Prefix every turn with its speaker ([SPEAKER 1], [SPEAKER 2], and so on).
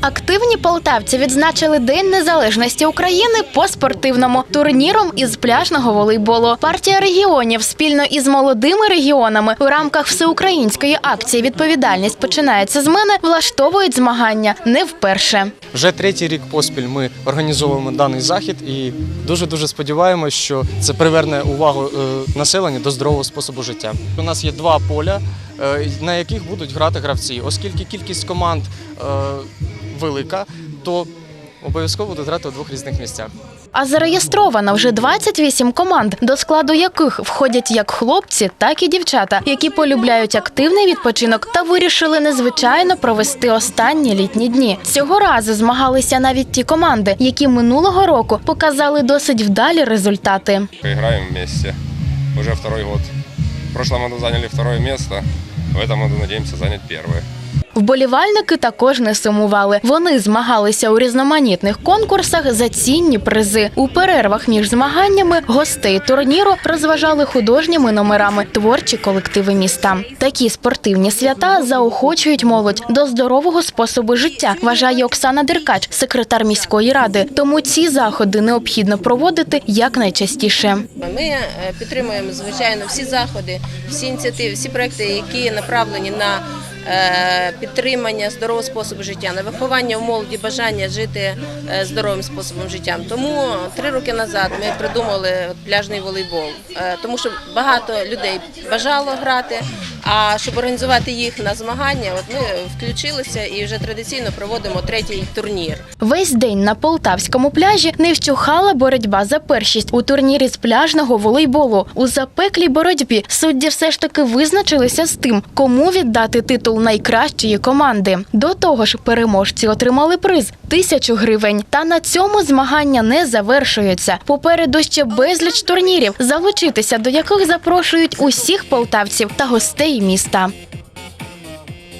[SPEAKER 1] Активні полтавці відзначили День Незалежності України по спортивному турніром із пляжного волейболу. Партія регіонів спільно із молодими регіонами у рамках всеукраїнської акції Відповідальність починається з мене влаштовують змагання не вперше.
[SPEAKER 2] Вже третій рік поспіль ми організовуємо даний захід і дуже дуже сподіваємось, що це приверне увагу е, населення до здорового способу життя. У нас є два поля, на яких будуть грати гравці. Оскільки кількість команд е, велика, то обов'язково будуть грати у двох різних місцях.
[SPEAKER 1] А зареєстровано вже 28 команд, до складу яких входять як хлопці, так і дівчата, які полюбляють активний відпочинок та вирішили незвичайно провести останні літні дні. Цього разу змагалися навіть ті команди, які минулого року показали досить вдалі результати.
[SPEAKER 3] Играем вместе. Уже второй год. В прошлом году заняли второе место, в этом году надеемся занять первое.
[SPEAKER 1] Вболівальники також не сумували. Вони змагалися у різноманітних конкурсах за цінні призи. У перервах між змаганнями гостей турніру розважали художніми номерами творчі колективи міста. Такі спортивні свята заохочують молодь до здорового способу життя, вважає Оксана Деркач, секретар міської ради. Тому ці заходи необхідно проводити якнайчастіше.
[SPEAKER 4] Ми е, підтримуємо звичайно всі заходи, всі ініціативи, всі проекти, які направлені на підтримання здорового способу життя, на виховання в молоді бажання жити е, здоровим способом життя. Тому три роки назад ми придумали пляжний волейбол, е, тому що багато людей бажало грати. А щоб організувати їх на змагання, от ми включилися і вже традиційно проводимо третій турнір.
[SPEAKER 1] Весь день на полтавському пляжі не вщухала боротьба за першість у турнірі з пляжного волейболу. У запеклій боротьбі судді все ж таки визначилися з тим, кому віддати титул найкращої команди. До того ж, переможці отримали приз тисячу гривень. Та на цьому змагання не завершуються. Попереду ще безліч турнірів, залучитися до яких запрошують усіх полтавців та гостей міста.